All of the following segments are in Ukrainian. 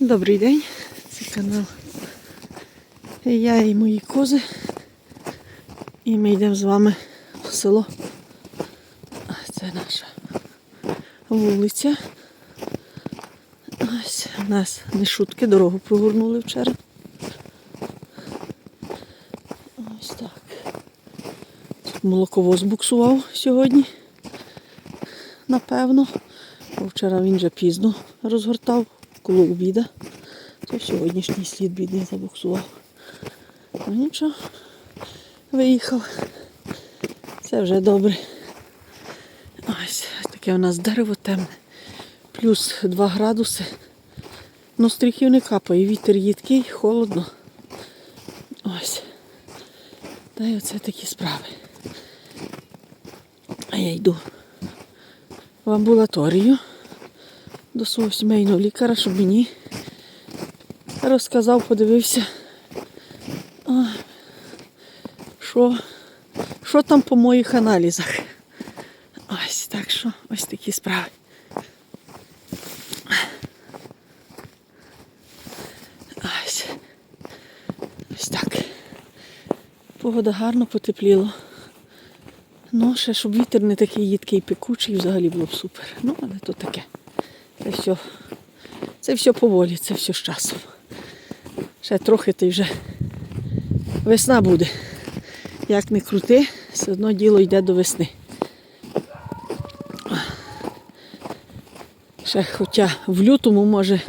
Добрий день, це канал. Я і мої кози. І ми йдемо з вами в село. Це наша вулиця. Ось у нас не шутки, дорогу прогорнули вчора. Ось так. Тут молоковоз буксував сьогодні. Напевно. Бо вчора він вже пізно розгортав коло обіда. Це сьогоднішній слід бідний забуксував. Ну нічого, виїхав. Це вже добре. Ось таке у нас дерево темне. Плюс 2 градуси. Ну, стріхів не капає, вітер їдкий, холодно. Ось. Та й оце такі справи. А я йду в амбулаторію до свого сімейного лікаря, щоб мені розказав, подивився, що, що там по моїх аналізах. Ось так що ось такі справи. Ось. Ось так. Погода гарно потепліло. Ну, ще щоб вітер не такий їдкий пекучий, взагалі було б супер. Ну, але то таке. Це все, це все поволі, це все з часом. Ще трохи ти вже весна буде. Як не крути, все одно діло йде до весни. Ще хоча в лютому може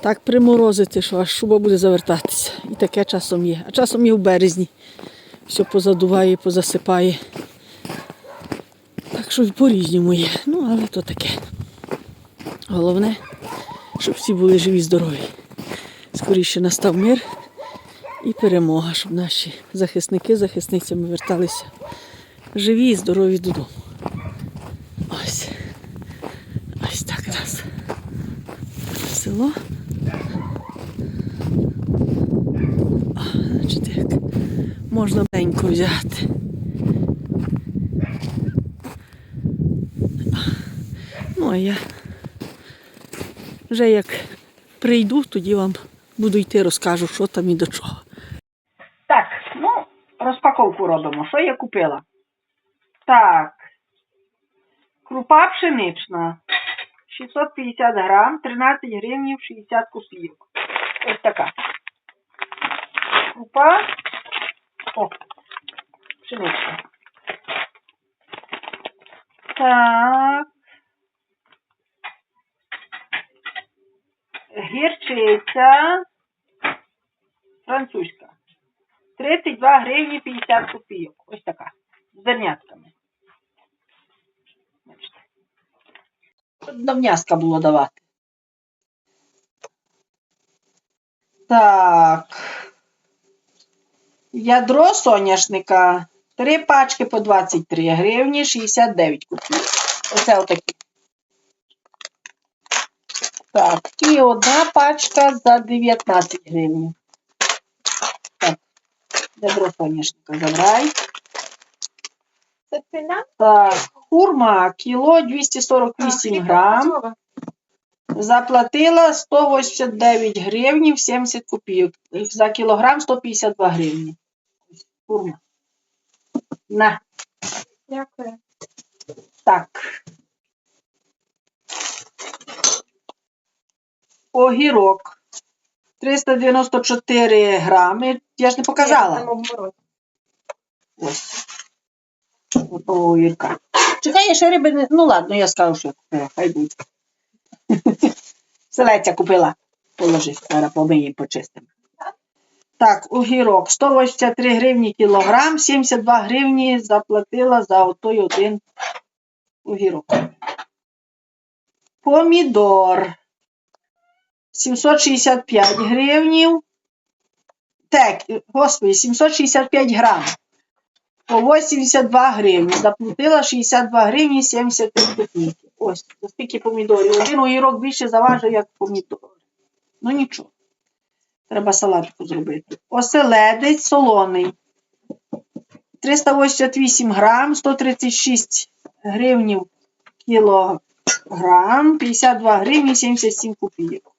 так приморозити, що аж шуба буде завертатися. І таке часом є. А часом і в березні. Все позадуває, позасипає. Так що по-різному є. Ну, але то таке. Головне, щоб всі були живі, здорові. Скоріше настав мир і перемога, щоб наші захисники захисницями верталися живі і здорові додому. Ось. Ось так у нас село. А, значить, як можна маленько взяти. Ну, а я вже як прийду, тоді вам буду йти, розкажу, що там і до чого. Так, ну, розпаковку робимо. Що я купила? Так. Крупа пшенична. 650 грам, 13 гривнів 60 копійок. Ось така. Крупа. О, пшенична. Так. Гірчиця. Французька. 32 гривні 50 копійок. Ось така. З зернятками. М'яска було давати. Так. Ядро соняшника. Три пачки по 23 гривні 69 копійок. Оце отакі. Так, і одна пачка за 19 гривень. Так, ядро соняшника забирай. Це ціна? Так, хурма кіло 248 грам. Заплатила 189 гривень 70 копійок. За кілограм 152 гривні. Хурма. На, Дякую. так. Огірок. 394 грами. Я ж не показала. Ось. Готового огірка. Чекай, я ще риби не... Ну ладно, я скажу, що я купила. Хай буде. Селеця купила. Положи, зараз помиємо, почистимо. Так, огірок. 183 гривні кілограм, 72 гривні заплатила за отой один огірок. Помідор. 765 гривнів. Так, господи, 765 грам по 82 гривні. Заплатила 62 гривні 73 копійки. Ось, за скільки помідорів. Один огірок більше заважив, як помідори. Ну нічого. Треба салатку зробити. Оселедець солоний. 388 грам, 136 гривнів кілограм, 52 гривні 77 копійок.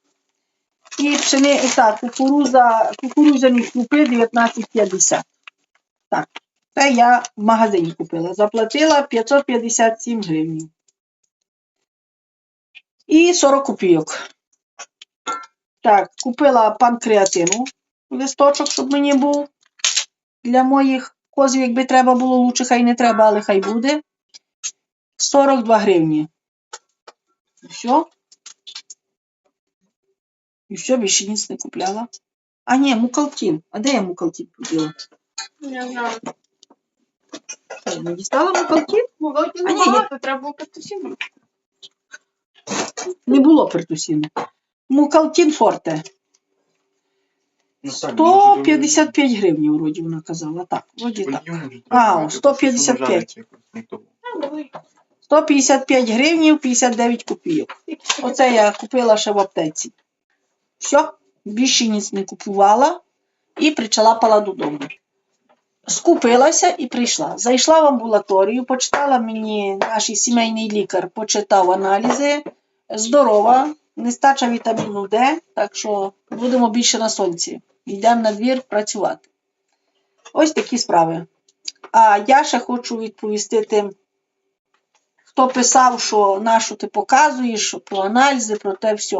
І пшени, так, кукуруза, кукурузяні крупи 19,50. Так, це я в магазині купила. Заплатила 557 гривень. І 40 копійок. Так, купила панкреатину, листочок, щоб мені був. Для моїх козів, якби треба було, лучше хай не треба, але хай буде. 42 гривні. Все. І все, більше ніц не купляла. А ні, мукалтін. А де я мукалтін купила? Не знаю. Не дістала мукалтін? Було А, ні, багато, треба було потусіти. Не було пертусіну. Мукалтін форте. Ну, так, 155 гривень, вроді вона казала. Так, вроді так. А, 155. 155 гривень, 59 копійок. Оце я купила ще в аптеці. Все, більше ніц не купувала і причалапала додому. Скупилася і прийшла. Зайшла в амбулаторію, почитала мені наш сімейний лікар, почитав аналізи. Здорова, нестача вітаміну Д, так що будемо більше на сонці. Йдемо на двір працювати. Ось такі справи. А я ще хочу відповісти тим, хто писав, що нашу ти показуєш, про аналізи, про те все.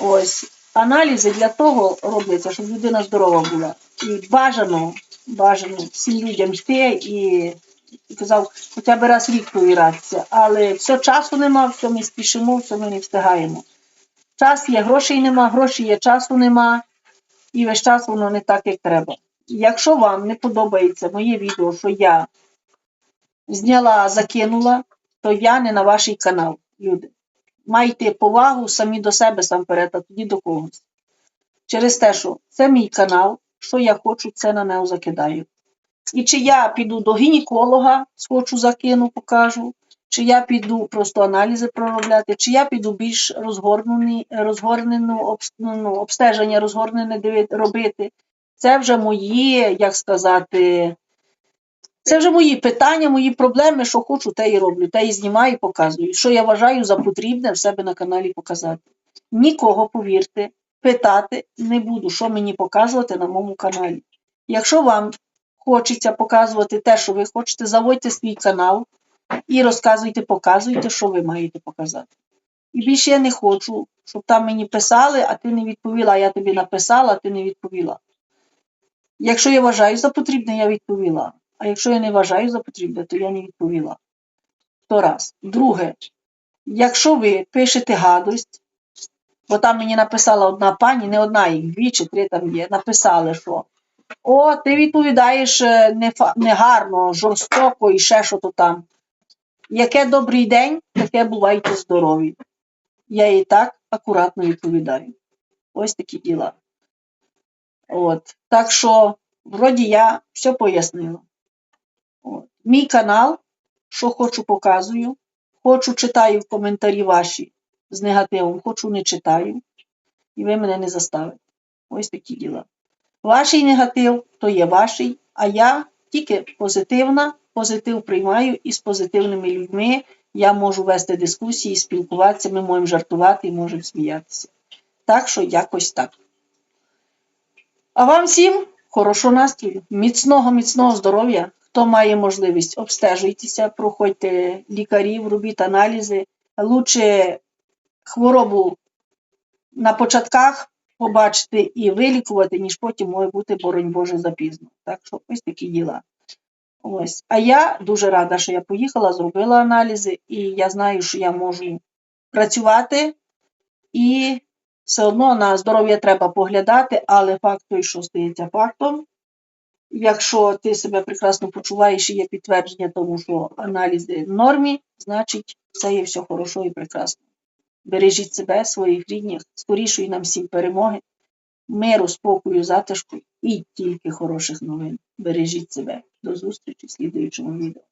Ось. Аналізи для того робляться, щоб людина здорова була. І бажано, бажано всім людям йти і, і казав, хоча б раз рік провіратися. Але все часу нема, все ми спішимо, все ми не встигаємо. Час є, грошей нема, грошей є, часу нема, і весь час воно не так, як треба. Якщо вам не подобається моє відео, що я зняла, закинула, то я не на ваш канал, люди. Майте повагу самі до себе сам перед, а тоді до когось. Через те, що це мій канал, що я хочу, це на нього закидаю. І чи я піду до гінеколога, схочу, закину, покажу, чи я піду просто аналізи проробляти, чи я піду більш розгорнений, розгорнену ну, обстеження розгорнене робити. Це вже мої, як сказати, це вже мої питання, мої проблеми, що хочу, те і роблю, те і знімаю і показую. Що я вважаю за потрібне в себе на каналі показати. Нікого, повірте, питати не буду, що мені показувати на моєму каналі. Якщо вам хочеться показувати те, що ви хочете, заводьте свій канал і розказуйте, показуйте, що ви маєте показати. І більше я не хочу, щоб там мені писали, а ти не відповіла, я тобі написала, а ти не відповіла. Якщо я вважаю за потрібне, я відповіла. А якщо я не вважаю за потрібне, то я не відповіла. То раз. Друге, якщо ви пишете гадость, бо там мені написала одна пані, не одна, їх дві чи три там є, написали, що о, ти відповідаєш е, негарно, жорстоко і ще що то там. Яке добрий день, таке бувайте здорові. Я їй так акуратно відповідаю. Ось такі діла. От. Так що, вроді я все пояснила. От. Мій канал, що хочу, показую. Хочу, читаю в коментарі ваші з негативом, хочу, не читаю. І ви мене не заставите. Ось такі діла. Ваший негатив то є ваший, а я тільки позитивна, позитив приймаю і з позитивними людьми я можу вести дискусії, спілкуватися, ми можемо жартувати і можемо сміятися. Так що якось так. А вам всім хорошого настрою, міцного, міцного здоров'я. Хто має можливість, обстежуйтеся, проходьте лікарів, робіть аналізи. Лучше хворобу на початках побачити і вилікувати, ніж потім може бути, боронь Боже, запізно. Так що ось такі діла. Ось. А я дуже рада, що я поїхала, зробила аналізи, і я знаю, що я можу працювати, і все одно на здоров'я треба поглядати, але факт той, що стається фактом. Якщо ти себе прекрасно почуваєш і є підтвердження тому, що аналізи в нормі, значить все є все хорошо і прекрасно. Бережіть себе, своїх рідних, скорішої нам всім перемоги, миру, спокою, затишку і тільки хороших новин. Бережіть себе. До зустрічі в слідуючому відео.